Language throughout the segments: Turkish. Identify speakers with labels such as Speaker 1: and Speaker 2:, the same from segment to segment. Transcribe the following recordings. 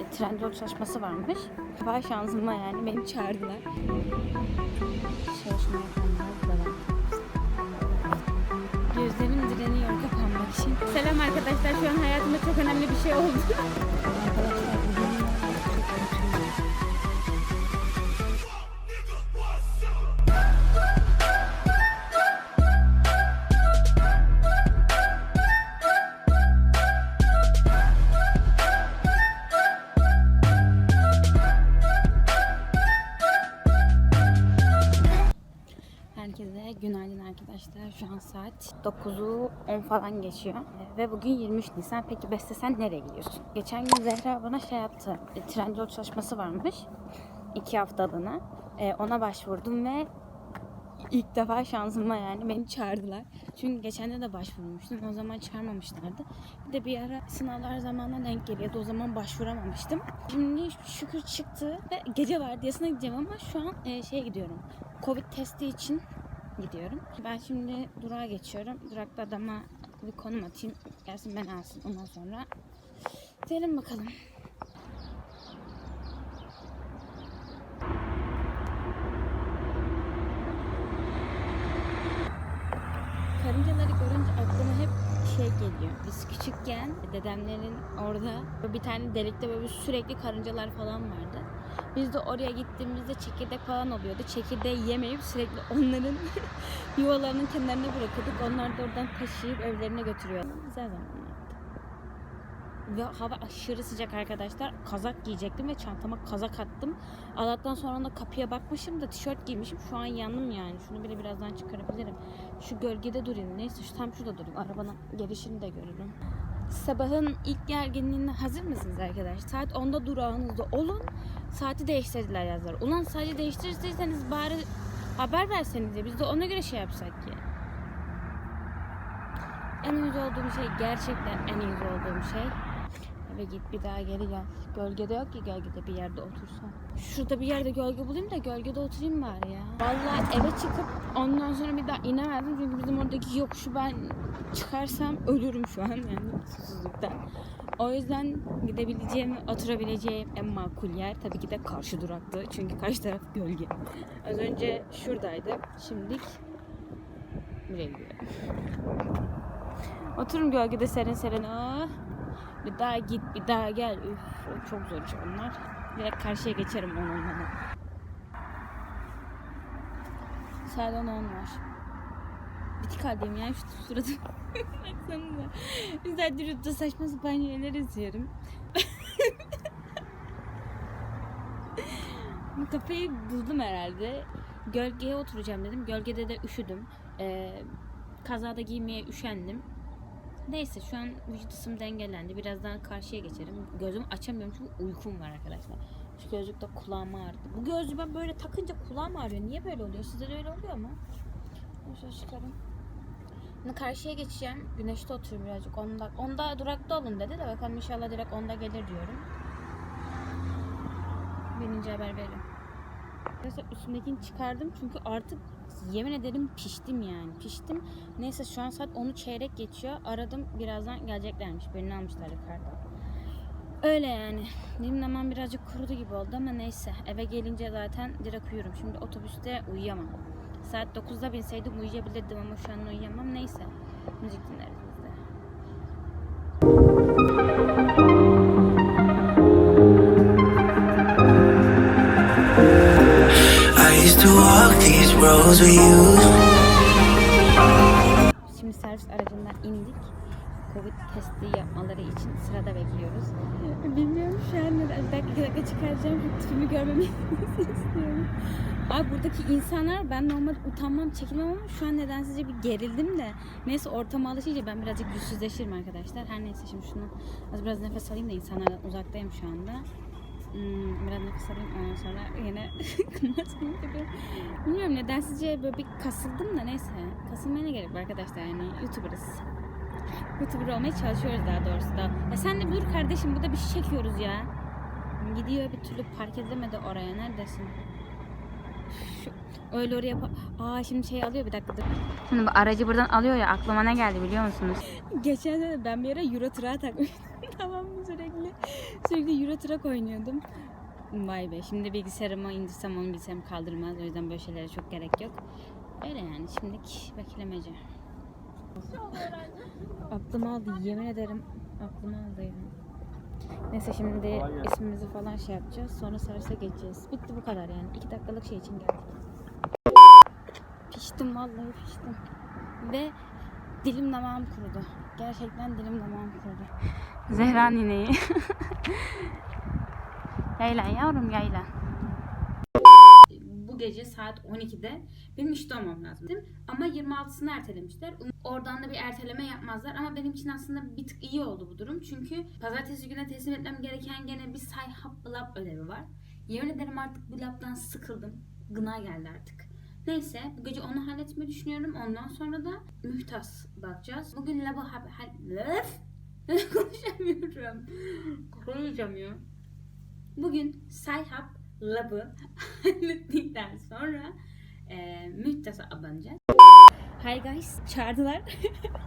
Speaker 1: E, Trendyol çalışması varmış. Vay şansıma yani beni çağırdılar. Çalışma yapanlar burada. Gözlerim direniyor kapanmak için. Selam arkadaşlar. Şu an hayatımda çok önemli bir şey oldu. 9'u 10 falan geçiyor. Ee, Ve bugün 23 Nisan. Peki Beste sen nereye gidiyorsun? Geçen gün Zehra bana şey yaptı. E, Trendyol çalışması varmış. 2 haftalığına. E, Ona başvurdum ve ilk defa şansıma yani beni çağırdılar. Çünkü geçen de de başvurmuştum. O zaman çağırmamışlardı. Bir de bir ara sınavlar zamanına denk geliyordu. O zaman başvuramamıştım. Şimdi şükür çıktı ve gece vardiyasına gideceğim ama şu an e, şeye gidiyorum. Covid testi için gidiyorum. Ben şimdi durağa geçiyorum. Durakta adama bir konum atayım. Gelsin beni alsın. Ondan sonra gidelim bakalım. Karıncaları görünce aklıma hep şey geliyor. Biz küçükken dedemlerin orada bir tane delikte böyle sürekli karıncalar falan vardı. Biz de oraya gittiğimizde çekirdek falan oluyordu. Çekirdeği yemeyip sürekli onların yuvalarının kenarına bırakıyorduk. Onlar da oradan taşıyıp evlerine götürüyordu. Güzel zamanlardı. Ve hava aşırı sıcak arkadaşlar. Kazak giyecektim ve çantama kazak attım. Allah'tan sonra da kapıya bakmışım da tişört giymişim. Şu an yandım yani. Şunu bile birazdan çıkarabilirim. Şu gölgede durayım. Neyse şu tam şurada durayım. Arabanın gelişini de görürüm. Sabahın ilk gerginliğine hazır mısınız arkadaşlar? Saat 10'da durağınızda olun. Saati değiştirdiler yazlar. Ulan sadece değiştirirseniz bari haber verseniz ya. Biz de ona göre şey yapsak ya. En uyuz olduğum şey gerçekten en uyuz olduğum şey. Eve git bir daha geri gel. Gölgede yok ki gölgede bir yerde otursan. Şurada bir yerde gölge bulayım da gölgede oturayım bari ya. Vallahi eve çıkıp ondan sonra bir daha inemezdim. Çünkü bizim oradaki yokuşu ben çıkarsam ölürüm şu an yani susuzluktan. O yüzden gidebileceğim, oturabileceğim en makul yer tabii ki de karşı duraktı. Çünkü karşı taraf gölge. Az önce şuradaydı. Şimdilik buraya gidiyorum. Oturun gölgede serin serin. Ah. Bir daha git, bir daha gel. Üf, çok zor onlar. Direkt karşıya geçerim on olmadan. Saat 10 var. Bitik haldeyim ya şu suratım. Baksanıza. Bir saattir yurtta saçma sapan şeyler izliyorum. Kafayı buldum herhalde. Gölgeye oturacağım dedim. Gölgede de üşüdüm. Ee, kazada giymeye üşendim. Neyse şu an vücut ısım dengelendi. Birazdan karşıya geçerim. Gözümü açamıyorum çünkü uykum var arkadaşlar. Şu gözlük de ağrıdı. Bu gözlüğü ben böyle takınca kulağım ağrıyor. Niye böyle oluyor? Sizde de öyle oluyor mu? Şöyle çıkarım. Şimdi karşıya geçeceğim. Güneşte oturuyorum birazcık. Onda, onda durakta olun dedi de bakalım inşallah direkt onda gelir diyorum. Binince haber veririm. Arkadaşlar üstümdekini çıkardım çünkü artık yemin ederim piştim yani. Piştim. Neyse şu an saat 10'u çeyrek geçiyor. Aradım birazdan geleceklermiş. Birini almışlar yukarıda. Öyle yani. Benim namam birazcık kurudu gibi oldu ama neyse. Eve gelince zaten direkt uyurum. Şimdi otobüste uyuyamam. Saat 9'da binseydim uyuyabilirdim ama şu an uyuyamam. Neyse. Müzik dinleriz
Speaker 2: used to walk these roads with you.
Speaker 1: Şimdi servis aracından indik. Covid testi yapmaları için sırada bekliyoruz. Bilmiyorum şu an neden. Bir dakika, dakika çıkaracağım. Tipimi görmemi istiyorum. Abi buradaki insanlar ben normal utanmam, çekinmem ama şu an nedensizce bir gerildim de. Neyse ortama alışınca ben birazcık yüzsüzleşirim arkadaşlar. Her neyse şimdi şunu az biraz nefes alayım da insanlardan uzaktayım şu anda. Hmm, biraz nefes alayım ondan sonra yine kırmızı Bilmiyorum nedensizce böyle bir kasıldım da neyse. Kasılmaya ne gerek var arkadaşlar yani YouTuber'ız. YouTuber olmaya çalışıyoruz daha doğrusu da. Ya sen de dur kardeşim burada bir şey çekiyoruz ya. Gidiyor bir türlü park edemedi oraya neredesin? Şu, öyle oraya Aa şimdi şey alıyor bir dakika dur. Şimdi bu aracı buradan alıyor ya aklıma ne geldi biliyor musunuz? Geçen ben bir ara Euro takmıştım. tamam mı sürekli? Euro Truck oynuyordum. Vay be şimdi bilgisayarımı indirsem onun bilgisayarımı kaldırmaz. O yüzden böyle şeylere çok gerek yok. Öyle yani şimdilik beklemece. Aklım aldı yemin ederim aklım aldı yani. Neyse şimdi ismimizi falan şey yapacağız. Sonra servise geçeceğiz. Bitti bu kadar yani. iki dakikalık şey için geldik. Piştim vallahi piştim. Ve dilim damağım kurudu. Gerçekten dilim damağım kurudu. Zehra nineyi. yaylan yavrum yaylan. Bu gece saat 12'de benim işte olmam lazım? Ama 26'sını ertelemişler. Oradan da bir erteleme yapmazlar ama benim için aslında bir tık iyi oldu bu durum. Çünkü pazartesi güne teslim etmem gereken gene bir say hap lap ödevi var. Yemin ederim artık bu laptan sıkıldım. Gına geldi artık. Neyse bu gece onu halletmeyi düşünüyorum. Ondan sonra da mühtas bakacağız. Bugün labı ha- ha- Laf! konuşamıyorum. Ya. Bugün sayhap labı hallettikten sonra e, mühtasa abanacağız. Hi guys, çağırdılar.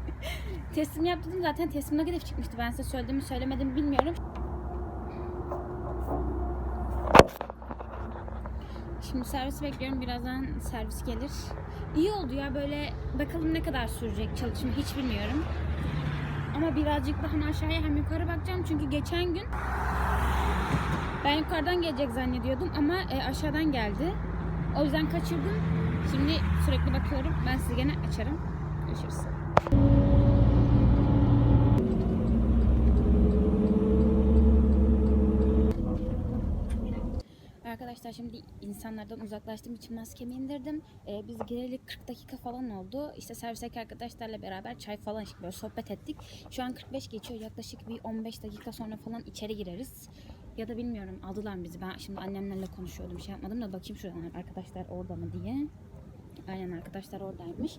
Speaker 1: Teslim yaptım zaten teslim negatif çıkmıştı. Ben size söylediğimi söylemedim bilmiyorum. Şimdi servis bekliyorum. Birazdan servis gelir. İyi oldu ya böyle bakalım ne kadar sürecek çalışma hiç bilmiyorum. Ama birazcık daha hem aşağıya hem yukarı bakacağım. Çünkü geçen gün ben yukarıdan gelecek zannediyordum ama e, aşağıdan geldi. O yüzden kaçırdım. Şimdi sürekli bakıyorum. Ben size gene açarım. Görüşürüz. Arkadaşlar şimdi insanlardan uzaklaştığım için maskemi indirdim. Ee, biz gireli 40 dakika falan oldu. İşte servisteki arkadaşlarla beraber çay falan içtik. Böyle sohbet ettik. Şu an 45 geçiyor. Yaklaşık bir 15 dakika sonra falan içeri gireriz. Ya da bilmiyorum aldılar bizi. Ben şimdi annemlerle konuşuyordum. Şey yapmadım da bakayım şuradan arkadaşlar orada mı diye. Aynen arkadaşlar oradaymış.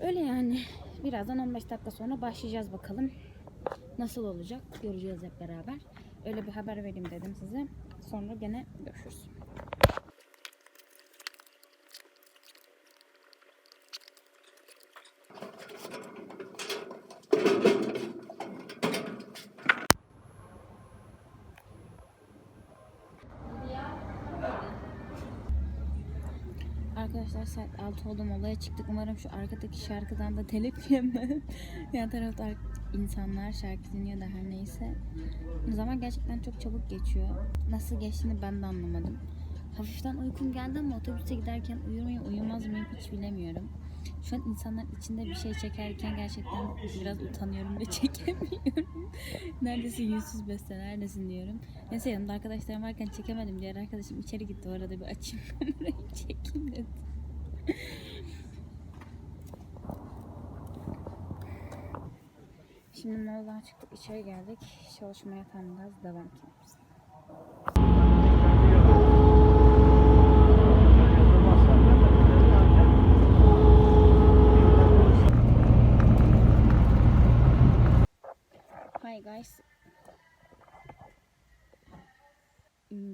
Speaker 1: Öyle yani. Birazdan 15 dakika sonra başlayacağız bakalım. Nasıl olacak göreceğiz hep beraber. Öyle bir haber vereyim dedim size. Sonra gene görüşürüz. Arkadaşlar saat 6 oldu molaya çıktık. Umarım şu arkadaki şarkıdan da telif yemem. Yan tarafta ar- insanlar şarkı dinliyor da her neyse. Zaman gerçekten çok çabuk geçiyor. Nasıl geçtiğini ben de anlamadım. Hafiften uykum geldi ama otobüste giderken uyur muyum uyumaz mıyım hiç bilemiyorum. Şu an insanlar içinde bir şey çekerken gerçekten biraz utanıyorum ve çekemiyorum. Neredesin yüzsüz beste neredesin diyorum. Neyse yanımda arkadaşlarım varken çekemedim. Diğer arkadaşım içeri gitti o arada bir açayım kamerayı çekeyim dedi. Şimdi moladan çıktık içeri geldik. Çalışmaya tam gaz devam ediyoruz. Hi guys.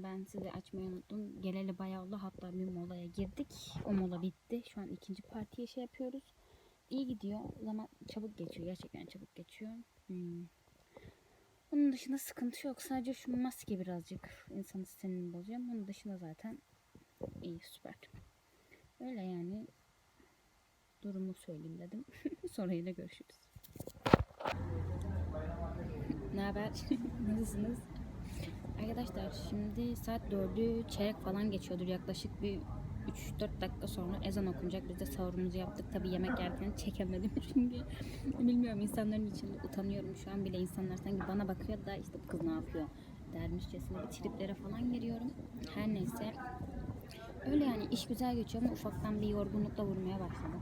Speaker 1: Ben size açmayı unuttum. Geleli bayağı oldu. Hatta bir molaya girdik. O mola bitti. Şu an ikinci partiye şey yapıyoruz. İyi gidiyor. Zaman çabuk geçiyor. Gerçekten çabuk geçiyor. Hmm. Onun dışında sıkıntı yok. Sadece şu maske birazcık insanın sistemini bozuyor. Onun dışında zaten iyi süper. Öyle yani durumu söyleyeyim dedim. Sonra yine görüşürüz. Ne haber? Nasılsınız? Arkadaşlar şimdi saat 4'ü çeyrek falan geçiyordur. Yaklaşık bir 3-4 dakika sonra ezan okunacak. Biz de sahurumuzu yaptık. Tabii yemek yerken çekemedim çünkü bilmiyorum insanların içinde utanıyorum. Şu an bile insanlar sanki bana bakıyor da işte bu kız ne yapıyor dermişçesine bir triplere falan giriyorum. Her neyse. Öyle yani iş güzel geçiyor ama ufaktan bir yorgunlukla vurmaya başladım.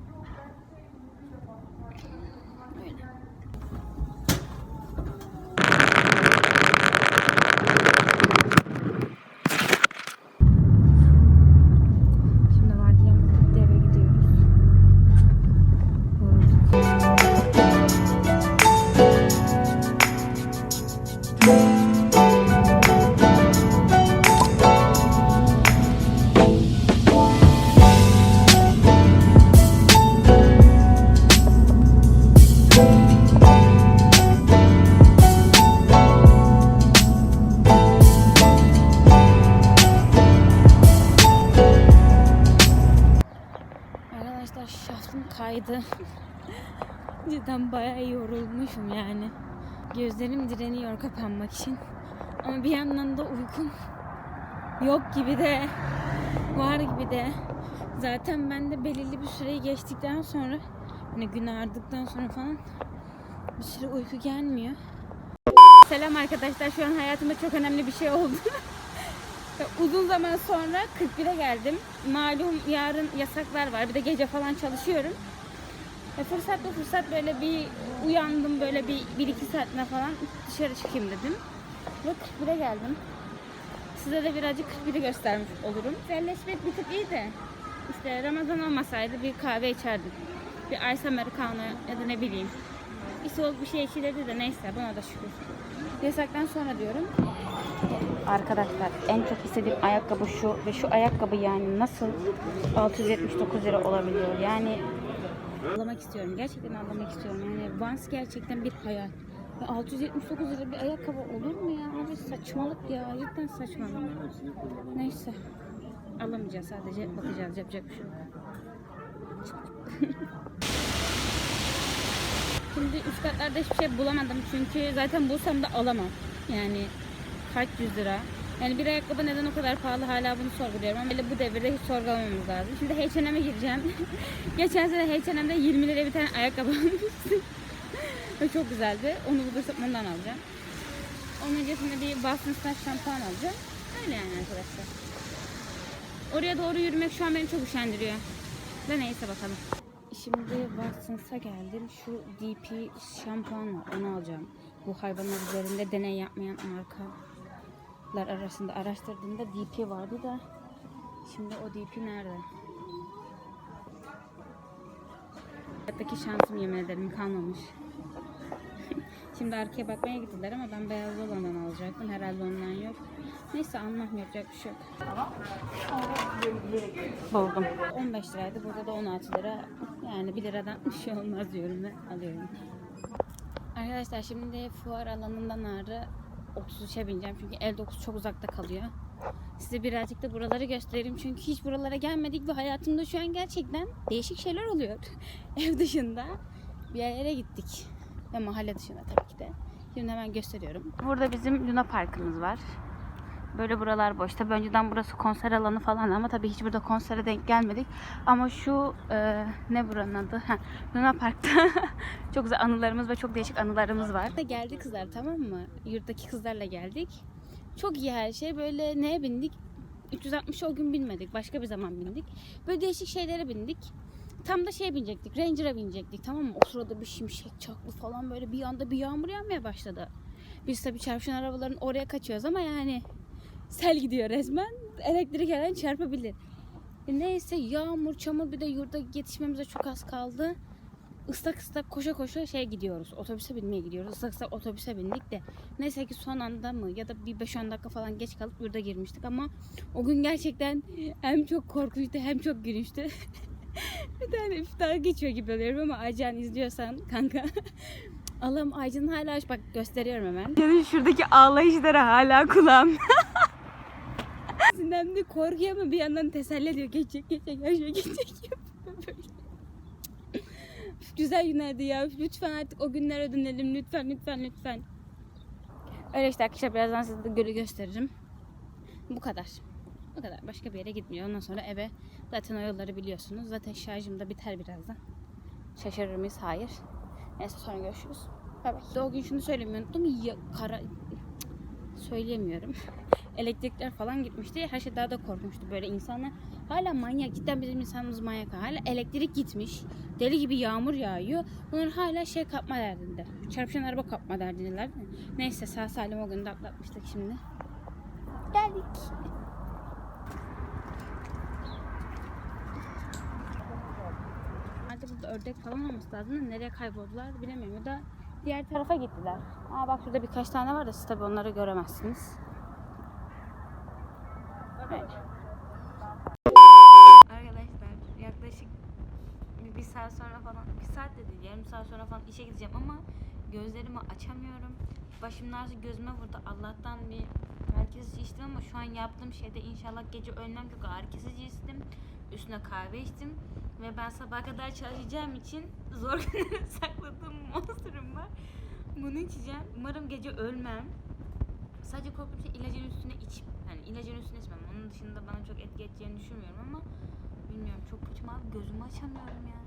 Speaker 1: Bayağı yorulmuşum yani. Gözlerim direniyor kapanmak için. Ama bir yandan da uykum yok gibi de var gibi de. Zaten ben de belirli bir süreyi geçtikten sonra hani gün ağrıdıktan sonra falan bir süre uyku gelmiyor. Selam arkadaşlar. Şu an hayatımda çok önemli bir şey oldu. Uzun zaman sonra 41'e geldim. Malum yarın yasaklar var. Bir de gece falan çalışıyorum. E fırsat bu fırsat böyle bir uyandım böyle bir, bir iki saatine falan dışarı çıkayım dedim. Ve 41'e geldim. Size de birazcık 41'i göstermiş olurum. Güzelleşmek bir tık iyi de işte Ramazan olmasaydı bir kahve içerdim. Bir ice americano ya da ne bileyim. Bir soğuk bir şey içilirdi de neyse buna da şükür. Yasaktan sonra diyorum. Arkadaşlar en çok istediğim ayakkabı şu ve şu ayakkabı yani nasıl 679 lira olabiliyor yani Alamak istiyorum. Gerçekten alamak istiyorum. Yani Vans gerçekten bir hayal. Ya 679 lira bir ayakkabı olur mu ya? Abi saçmalık ya. Cidden saçmalık. Neyse. Alamayacağız sadece bakacağız. Yapacak bir şey yok. Şimdi üst katlarda hiçbir şey bulamadım. Çünkü zaten bulsam da alamam. Yani kaç yüz lira. Yani bir ayakkabı neden o kadar pahalı hala bunu sorguluyorum. Ama bu devirde hiç sorgulamamız lazım. Şimdi H&M'e gireceğim. Geçen sene H&M'de 20 liraya bir tane ayakkabı almıştım. Ve çok güzeldi. Onu bulursam ondan alacağım. Onun öncesinde bir Boston Slash şampuan alacağım. Öyle yani arkadaşlar. Oraya doğru yürümek şu an beni çok üşendiriyor. Ve neyse bakalım. Şimdi Watson's'a geldim. Şu DP şampuan var. Onu alacağım. Bu hayvanlar üzerinde deney yapmayan markalar arasında araştırdığımda DP vardı da şimdi o DP nerede? Hayattaki şansım yemin ederim kalmamış. Şimdi arkaya bakmaya gittiler ama ben beyaz olandan alacaktım. Herhalde ondan yok. Neyse almam yapacak bir şey yok. Buldum. 15 liraydı. Burada da 16 lira. Yani 1 liradan bir şey olmaz diyorum ve alıyorum. Arkadaşlar şimdi fuar alanından ağrı 33'e bineceğim. Çünkü 59 çok uzakta kalıyor. Size birazcık da buraları göstereyim. Çünkü hiç buralara gelmedik ve hayatımda şu an gerçekten değişik şeyler oluyor. Ev dışında bir yerlere gittik. Ve mahalle dışında tabii ki de. Şimdi hemen gösteriyorum. Burada bizim Luna Parkımız var. Böyle buralar boş. Tabii önceden burası konser alanı falan ama tabii hiç burada konsere denk gelmedik. Ama şu e, ne buranın adı? Ha, Luna Park'ta çok güzel anılarımız ve çok değişik anılarımız var. Geldi kızlar tamam mı? Yurttaki kızlarla geldik. Çok iyi her şey. Böyle neye bindik? 360 o gün binmedik. Başka bir zaman bindik. Böyle değişik şeylere bindik. Tam da şey binecektik. Ranger'a binecektik tamam mı? O sırada bir şimşek çaklı falan böyle bir anda bir yağmur yağmaya başladı. Biz tabii çarpışan arabaların oraya kaçıyoruz ama yani sel gidiyor resmen. Elektrik her an çarpabilir. E neyse yağmur, çamur bir de yurda yetişmemize çok az kaldı. Islak ıslak koşa koşa şey gidiyoruz. Otobüse binmeye gidiyoruz. Islak ıslak otobüse bindik de. Neyse ki son anda mı ya da bir 5-10 dakika falan geç kalıp yurda girmiştik ama o gün gerçekten hem çok korkunçtu hem çok gülünçtü. bir tane iftara geçiyor gibi oluyorum ama Aycan izliyorsan kanka. Allah'ım Aycan'ın hala bak gösteriyorum hemen.
Speaker 3: Senin şuradaki ağlayışları hala kulağım.
Speaker 1: Sinden de korkuyor ama bir yandan teselli ediyor. Geçecek geçecek her şey geçecek. Güzel günlerdi ya. Lütfen artık o günlere dönelim. Lütfen lütfen lütfen. Öyle işte arkadaşlar birazdan size de gölü gösteririm. Bu kadar. Bu kadar. Başka bir yere gitmiyor. Ondan sonra eve zaten o yolları biliyorsunuz. Zaten şarjım da biter birazdan. Şaşırır mıyız? Hayır. Neyse sonra görüşürüz. Bay bay. Gün şunu söylemeyi unuttum. Ya, kara... Söyleyemiyorum. Elektrikler falan gitmişti. Her şey daha da korkmuştu böyle insanlar. Hala manyak. Cidden bizim insanımız manyak. Hala elektrik gitmiş. Deli gibi yağmur yağıyor. Bunlar hala şey kapma derdinde. Çarpışan araba kapma derdindeler. Neyse sağ salim o gün de atlatmıştık şimdi. Geldik. Artık burada ördek falan olması lazım nereye kayboldular bilemiyorum. Ya da diğer tarafa gittiler. Aa bak şurada birkaç tane var da siz tabii onları göremezsiniz. Arkadaşlar yaklaşık bir, saat sonra falan, bir saat de yarım saat sonra falan işe gideceğim ama gözlerimi açamıyorum. Başımın ağrısı gözüme vurdu. Allah'tan bir kesici içtim ama şu an yaptığım şeyde inşallah gece ölmem çünkü ağrı kesici içtim. Üstüne kahve içtim. Ve ben sabaha kadar çalışacağım için zor sakladığım monsterım var. Bunu içeceğim. Umarım gece ölmem. Sadece şey ilacın üstüne iç. Yani ilacın üstüne içmem. Onun dışında bana çok etki edeceğini düşünmüyorum ama bilmiyorum çok kötü abi gözümü açamıyorum ya.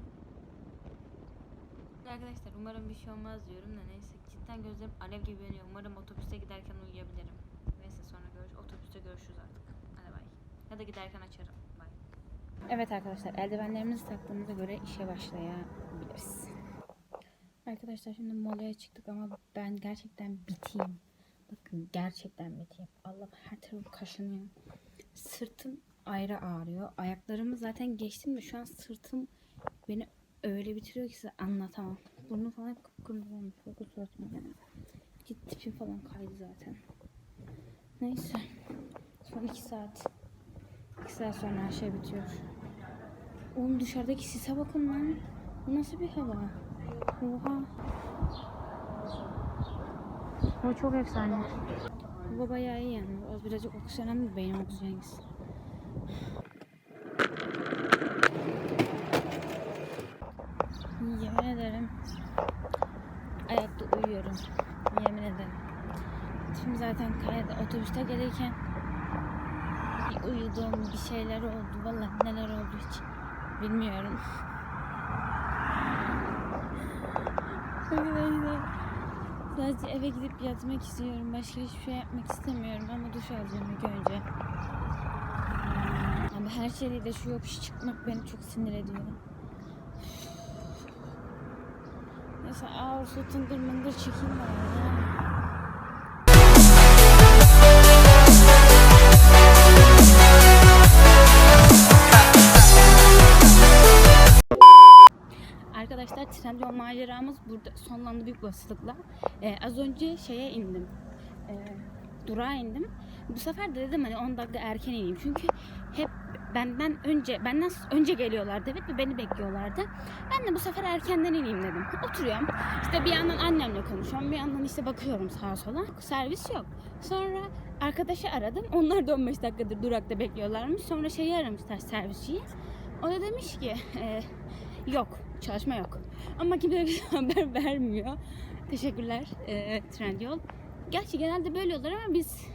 Speaker 1: Arkadaşlar umarım bir şey olmaz diyorum da neyse cidden gözlerim alev gibi yanıyor. Umarım otobüste giderken uyuyabilirim. Neyse sonra görüş otobüste görüşürüz artık. Hadi bay. Ya da giderken açarım. Bay. Evet arkadaşlar eldivenlerimizi taktığımıza göre işe başlayabiliriz. Arkadaşlar şimdi molaya çıktık ama ben gerçekten biteyim. Gerçekten biteyim. Allah her tarafım kaşınıyor. Sırtım ayrı ağrıyor. Ayaklarımı zaten geçtim de şu an sırtım beni öyle bitiriyor ki size anlatamam. Burnum falan kıpkırmızı olmuş. Bakın suratıma yani. Git tipim falan kaydı zaten. Neyse. Son iki saat. İki saat sonra her şey bitiyor. Oğlum dışarıdaki sise bakın lan. Bu nasıl bir hava? Oha. O çok efsane. Hava bayağı iyi yani. Az birazcık oksijen ama beyin oksijen gitsin. Yemin ederim. Ayakta uyuyorum. Yemin ederim. Şimdi zaten karede otobüste gelirken bir uyuduğum bir şeyler oldu. Vallahi neler oldu hiç bilmiyorum. Arkadaşlar sadece eve gidip yatmak istiyorum. Başka hiçbir şey yapmak istemiyorum ama duş alacağım ilk önce. Ama her şeyle şu yokuş çıkmak beni çok sinir ediyor. Neyse ağır su tıngır mıngır çekeyim bari Trendyol maceramız burada sonlandı büyük olasılıkla. Ee, az önce şeye indim. Ee, durağa indim. Bu sefer de dedim hani 10 dakika erken ineyim. Çünkü hep benden önce benden önce geliyorlardı evet ve beni bekliyorlardı. Ben de bu sefer erkenden ineyim dedim. Oturuyorum. İşte bir yandan annemle konuşuyorum. Bir yandan işte bakıyorum sağa sola. Servis yok. Sonra arkadaşı aradım. Onlar da 15 dakikadır durakta bekliyorlarmış. Sonra şeyi aramışlar servisçiyi. O da demiş ki e, yok çalışma yok. Ama kimse bir haber vermiyor. Teşekkürler e, Trendyol. Gerçi genelde böyle olur ama biz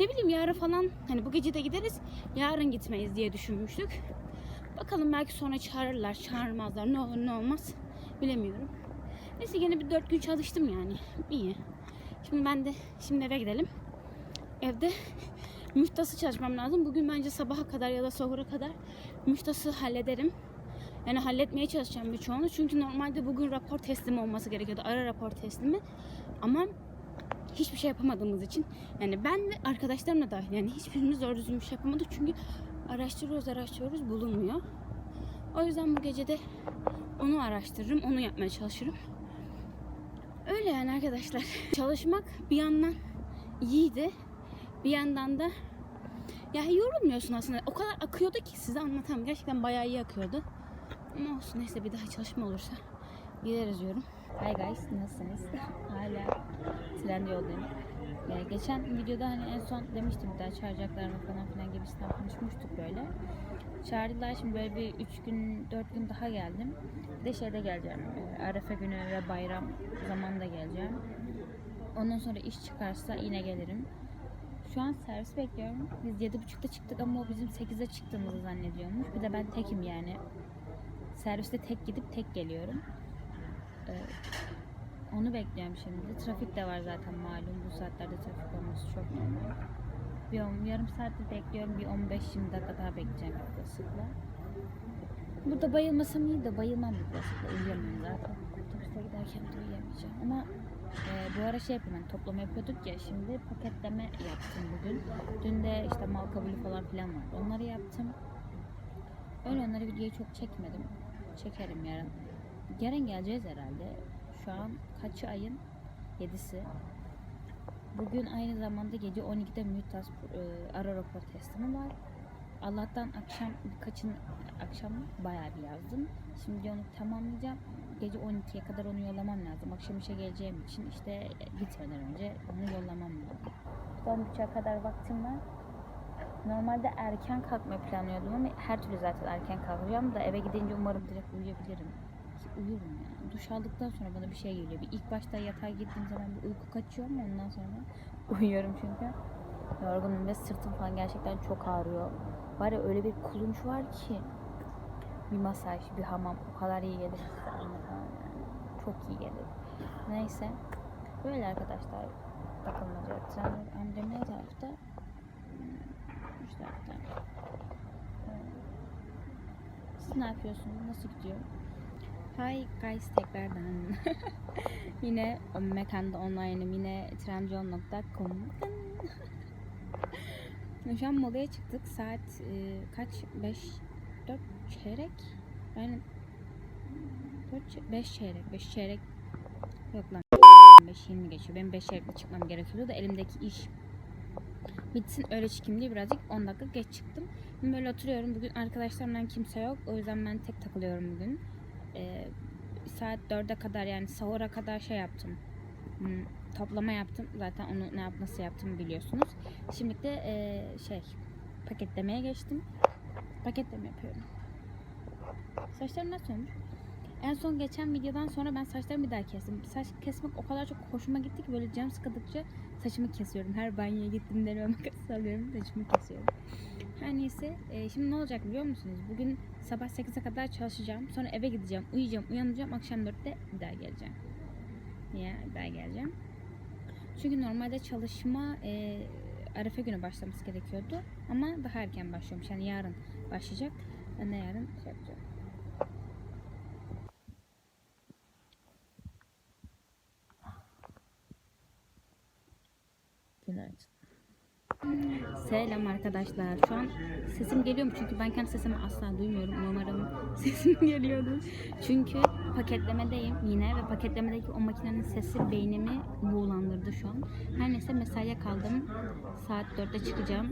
Speaker 1: ne bileyim yarın falan hani bu gece de gideriz yarın gitmeyiz diye düşünmüştük. Bakalım belki sonra çağırırlar çağırmazlar ne olur ne olmaz bilemiyorum. Neyse yine bir dört gün çalıştım yani iyi. Şimdi ben de şimdi eve gidelim. Evde müftası çalışmam lazım. Bugün bence sabaha kadar ya da sahura kadar müftası hallederim. Yani halletmeye çalışacağım birçoğunu. Çünkü normalde bugün rapor teslimi olması gerekiyordu. Ara rapor teslimi. Ama hiçbir şey yapamadığımız için yani ben de arkadaşlarım da yani hiçbirimiz doğru düzgün bir şey yapamadık çünkü araştırıyoruz araştırıyoruz bulunmuyor. O yüzden bu gece de onu araştırırım, onu yapmaya çalışırım. Öyle yani arkadaşlar. Çalışmak bir yandan iyiydi. Bir yandan da ya yorulmuyorsun aslında. O kadar akıyordu ki size anlatamam. Gerçekten bayağı iyi akıyordu. Ama olsun neyse bir daha çalışma olursa gideriz diyorum. Hi guys nasılsınız? Hala Trendyol'dayım. Yani geçen videoda hani en son demiştim bir daha çağıracaklar mı falan filan gibisinden konuşmuştuk böyle. Çağırdılar şimdi böyle bir 3 gün 4 gün daha geldim. Bir de şeyde geleceğim. e, Arefe günü ve bayram zamanında geleceğim. Ondan sonra iş çıkarsa yine gelirim. Şu an servis bekliyorum. Biz 7.30'da çıktık ama o bizim 8'de çıktığımızı zannediyormuş. Bir de ben tekim yani. Serviste tek gidip tek geliyorum. Ee, onu bekliyorum şimdi. Trafik de var zaten malum. Bu saatlerde trafik olması çok normal. Bir on, yarım saattir bekliyorum. Bir 15-20 dakika daha bekleyeceğim yaklaşıkla. Burada bayılmasam iyi de bayılmam yaklaşıkla. Uyuyamıyorum zaten. Otobüste giderken de uyuyamayacağım. Ama e, bu ara şey yapayım hani toplama yapıyorduk ya şimdi paketleme yaptım bugün. Dün de işte mal kabulü falan filan var. Onları yaptım. Öyle onları videoyu çok çekmedim. Çekerim yarın. Yarın geleceğiz herhalde. Şu an kaçı ayın? 7'si. Bugün aynı zamanda gece 12'de MÜTAS e, ara rapor teslimi var. Allah'tan akşam birkaçın akşam bayağı bir yazdım. Şimdi onu tamamlayacağım. Gece 12'ye kadar onu yollamam lazım. Akşam işe geleceğim için işte gitmeden önce onu yollamam lazım. 10.30'a kadar vaktim var. Normalde erken kalkmayı planlıyordum ama her türlü zaten erken kalkacağım da eve gidince umarım direkt uyuyabilirim. Ki uyurum yani. Duş aldıktan sonra bana bir şey geliyor. Bir ilk başta yatağa girdiğim zaman bir uyku kaçıyor ama ondan sonra uyuyorum çünkü. Yorgunum ve sırtım falan gerçekten çok ağrıyor. Var ya öyle bir kulunç var ki bir masaj, bir hamam o kadar iyi gelir. Çok iyi gelir. Neyse. Böyle arkadaşlar takılmaca. Tren amcam ne tarafta? Tarafta. Ee, Siz ne yapıyorsunuz? Nasıl gidiyor? Hi guys tekrardan. yine mekanda online'ım. Yine trendyol.com. Şu an molaya çıktık. Saat e, kaç? 5 4 çeyrek. Yani 4 5 çeyrek. 5 çeyrek yok lan. 5 20 geçiyor. Benim 5 çeyrekte çıkmam gerekiyordu da elimdeki iş bitsin öyle çıkayım diye birazcık 10 dakika geç çıktım. Şimdi böyle oturuyorum. Bugün arkadaşlarımdan kimse yok. O yüzden ben tek takılıyorum bugün. Ee, saat 4'e kadar yani sahura kadar şey yaptım. Hmm, toplama yaptım. Zaten onu ne yap nasıl yaptığımı biliyorsunuz. Şimdi de ee, şey paketlemeye geçtim. Paketleme yapıyorum. Saçlarım nasıl olmuş? En son geçen videodan sonra ben saçlarımı bir daha kestim. Saç kesmek o kadar çok hoşuma gitti ki böyle canım sıkıldıkça saçımı kesiyorum. Her banyoya gittiğimde elime makas alıyorum saçımı kesiyorum. Her neyse e, şimdi ne olacak biliyor musunuz? Bugün sabah 8'e kadar çalışacağım. Sonra eve gideceğim, uyuyacağım, uyanacağım. Akşam 4'te bir daha geleceğim. Niye bir daha geleceğim? Çünkü normalde çalışma e, Arefe günü başlaması gerekiyordu. Ama daha erken başlıyormuş. Yani yarın başlayacak. Ben de yarın şey yapacağım. Günaydın. Selam arkadaşlar. Şu an sesim geliyor mu? Çünkü ben kendi sesimi asla duymuyorum. Umarım sesim geliyordur. Çünkü paketlemedeyim yine ve paketlemedeki o makinenin sesi beynimi buğulandırdı şu an. Her neyse mesaiye kaldım. Saat 4'te çıkacağım.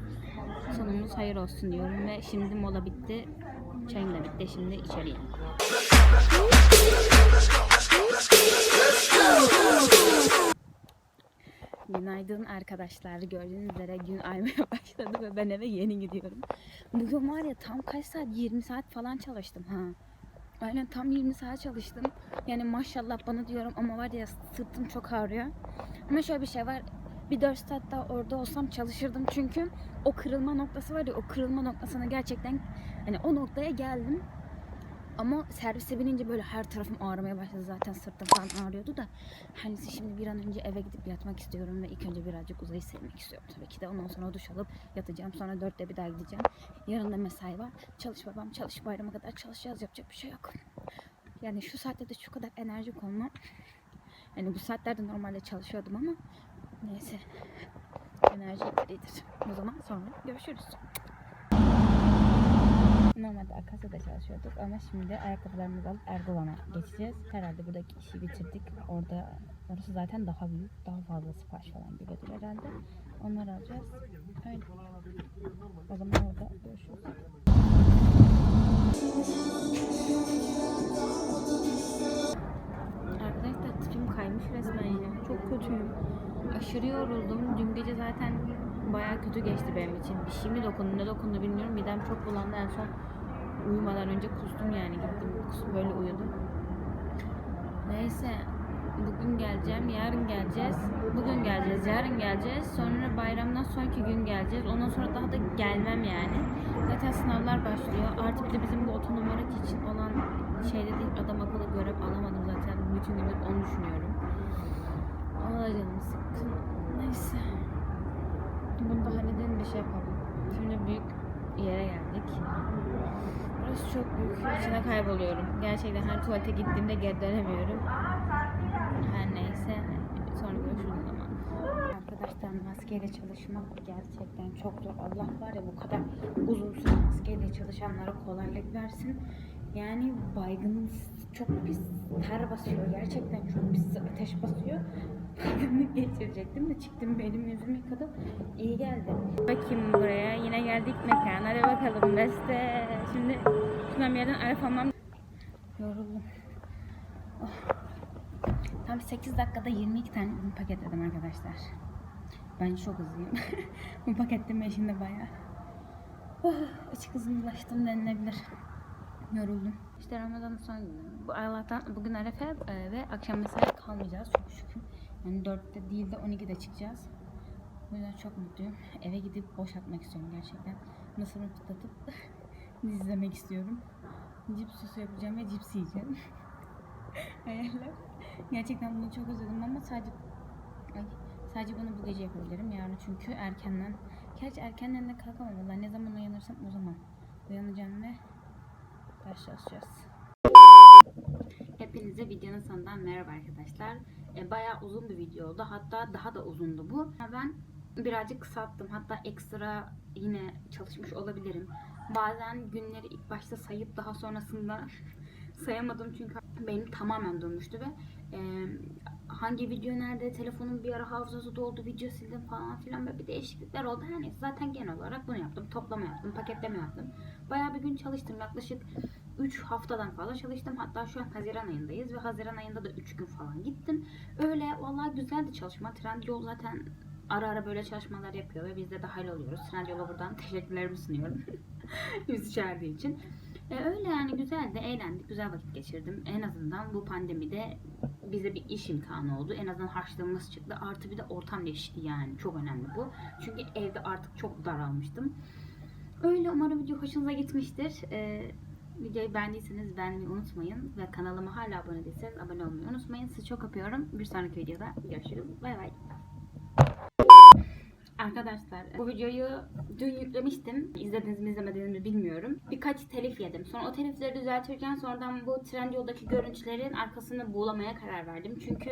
Speaker 1: Sonumuz hayır olsun diyorum ve şimdi mola bitti. Çayım da bitti. Şimdi içeriye. Günaydın arkadaşlar. Gördüğünüz üzere gün aymaya başladı ve ben eve yeni gidiyorum. Bugün var ya tam kaç saat? 20 saat falan çalıştım ha. Aynen tam 20 saat çalıştım. Yani maşallah bana diyorum ama var ya sırtım çok ağrıyor. Ama şöyle bir şey var. Bir 4 saat daha orada olsam çalışırdım çünkü o kırılma noktası var ya o kırılma noktasına gerçekten hani o noktaya geldim. Ama servise binince böyle her tarafım ağrımaya başladı zaten sırtım falan ağrıyordu da. Neyse şimdi bir an önce eve gidip yatmak istiyorum ve ilk önce birazcık uzayı sevmek istiyorum tabii ki de. Ondan sonra duş alıp yatacağım. Sonra dörtte bir daha gideceğim. Yarın da mesai var. Çalış babam çalış bayrama kadar çalışacağız yapacak bir şey yok. Yani şu saatte de şu kadar enerjik olmam. Yani bu saatlerde normalde çalışıyordum ama neyse. Enerji iyidir. O zaman sonra görüşürüz. Normalde Akasya'da çalışıyorduk ama şimdi ayakkabılarımızı alıp Erdoğan'a geçeceğiz. Herhalde buradaki işi bitirdik. Orada orası zaten daha büyük. Daha fazla sipariş falan geliyordur herhalde. Onları alacağız. Öyle. O zaman orada görüşürüz. Arkadaşlar tipim kaymış resmen yine. Çok kötüyüm. Aşırı yoruldum. Dün gece zaten bayağı kötü geçti benim için. Bir şey mi dokundu ne dokundu bilmiyorum. Midem çok bulandı. En son uyumadan önce kustum yani. Gittim böyle uyudum. Neyse. Bugün geleceğim, yarın geleceğiz. Bugün geleceğiz, yarın geleceğiz. Sonra bayramdan sonraki gün geleceğiz. Ondan sonra daha da gelmem yani. Zaten sınavlar başlıyor. Artı bir de bizim bu otonom araç için olan şeyde değil, adam akıllı görev alamadım zaten. Bütün gün onu düşünüyorum. Allah canım sıkkın. Neyse. Bunu da halledelim bir şey yapalım. Şimdi büyük yere geldik. Burası çok büyük. İçine kayboluyorum. Gerçekten her tuvalete gittiğimde geri dönemiyorum. Her neyse. Sonra görüşürüz zaman. Arkadaşlar maskeyle çalışmak gerçekten çok zor. Allah var ya bu kadar uzun süre maskeyle çalışanlara kolaylık versin. Yani baygınlık çok pis ter basıyor. Gerçekten çok pis ateş basıyor. Baygınlık geçirecektim de çıktım benim yüzümü yıkadım. İyi geldi. Bakayım buraya. Yine geldik mekan. Hadi bakalım beste. Şimdi şundan bir yerden arif almam. Yoruldum. Oh. Tam 8 dakikada 22 tane ürün paketledim arkadaşlar. Ben çok hızlıyım. Bu paketleme işinde bayağı Oh, açık hızlılaştım denilebilir. Yoruldum. İşte Ramazan'ın son günü. Allah'tan bugün Arefe e, ve akşam mesai kalmayacağız çok şükür. Yani 4'te değil de 12'de çıkacağız. O yüzden çok mutluyum. Eve gidip boş atmak istiyorum gerçekten. Mısırımı pıtlatıp dizi izlemek istiyorum. Cips sosu yapacağım ve cips yiyeceğim. Hayaller. Gerçekten bunu çok özledim ama sadece ay, sadece bunu bu gece yapabilirim. Yarın çünkü erkenden Gerçi erkenden de kalkamam vallahi. Ne zaman uyanırsam o zaman uyanacağım ve ders çalışacağız. Hepinize videonun sonundan merhaba arkadaşlar. E, bayağı uzun bir video oldu. Hatta daha da uzundu bu. Ben birazcık kısalttım. Hatta ekstra yine çalışmış olabilirim. Bazen günleri ilk başta sayıp daha sonrasında sayamadım çünkü benim tamamen durmuştu ve e, hangi video nerede telefonun bir ara hafızası doldu video sildim falan filan böyle bir değişiklikler oldu. Her neyse zaten genel olarak bunu yaptım. Toplama yaptım, paketleme yaptım. Bayağı bir gün çalıştım. Yaklaşık 3 haftadan fazla çalıştım. Hatta şu an Haziran ayındayız ve Haziran ayında da 3 gün falan gittim. Öyle vallahi güzeldi çalışma. Trendyol zaten ara ara böyle çalışmalar yapıyor ve biz de dahil oluyoruz. Trendyol'a buradan teşekkürlerimi sunuyorum. Bizi çağırdığı için. E, öyle yani güzeldi, eğlendik, güzel vakit geçirdim. En azından bu pandemide bize bir iş imkanı oldu. En azından harçlığımız çıktı. Artı bir de ortam değişti yani. Çok önemli bu. Çünkü evde artık çok daralmıştım. Öyle umarım video hoşunuza gitmiştir. Ee, videoyu beğendiyseniz beğenmeyi unutmayın. Ve kanalıma hala abone değilseniz abone olmayı unutmayın. Sizi çok öpüyorum. Bir sonraki videoda görüşürüz. Bay bay. Arkadaşlar bu videoyu dün yüklemiştim. İzlediniz mi izlemediniz mi bilmiyorum. Birkaç telif yedim. Sonra o telifleri düzeltirken sonradan bu Trendyol'daki görüntülerin arkasını buğulamaya karar verdim. Çünkü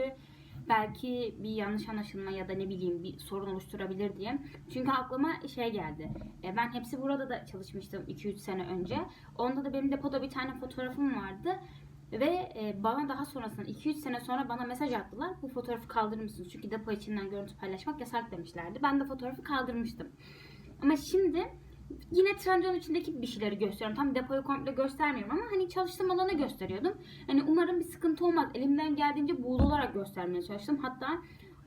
Speaker 1: belki bir yanlış anlaşılma ya da ne bileyim bir sorun oluşturabilir diye. Çünkü aklıma şey geldi. E, Ben hepsi burada da çalışmıştım 2-3 sene önce. Onda da benim depoda bir tane fotoğrafım vardı. Ve e, bana daha sonrasında 2-3 sene sonra bana mesaj attılar. Bu fotoğrafı kaldırır mısınız? Çünkü depo içinden görüntü paylaşmak yasak demişlerdi. Ben de fotoğrafı kaldırmıştım. Ama şimdi yine Trendyol içindeki bir şeyleri gösteriyorum. Tam depoyu komple göstermiyorum ama hani çalıştığım alanı gösteriyordum. Hani umarım bir sıkıntı olmaz. Elimden geldiğince buğulu olarak göstermeye çalıştım. Hatta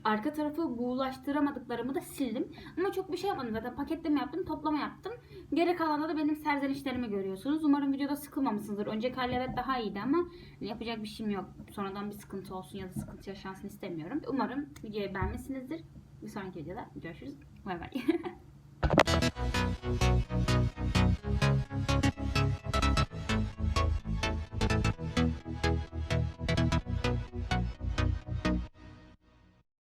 Speaker 1: arka tarafı buğulaştıramadıklarımı da sildim. Ama çok bir şey yapmadım zaten. Paketleme yaptım, toplama yaptım. Geri kalanda da benim serzenişlerimi görüyorsunuz. Umarım videoda sıkılmamışsınızdır. Önceki hali evet daha iyiydi ama yapacak bir şeyim yok. Sonradan bir sıkıntı olsun ya da sıkıntı yaşansın istemiyorum. Umarım videoyu beğenmişsinizdir. Bir sonraki videoda görüşürüz. Bay bay. Thank you.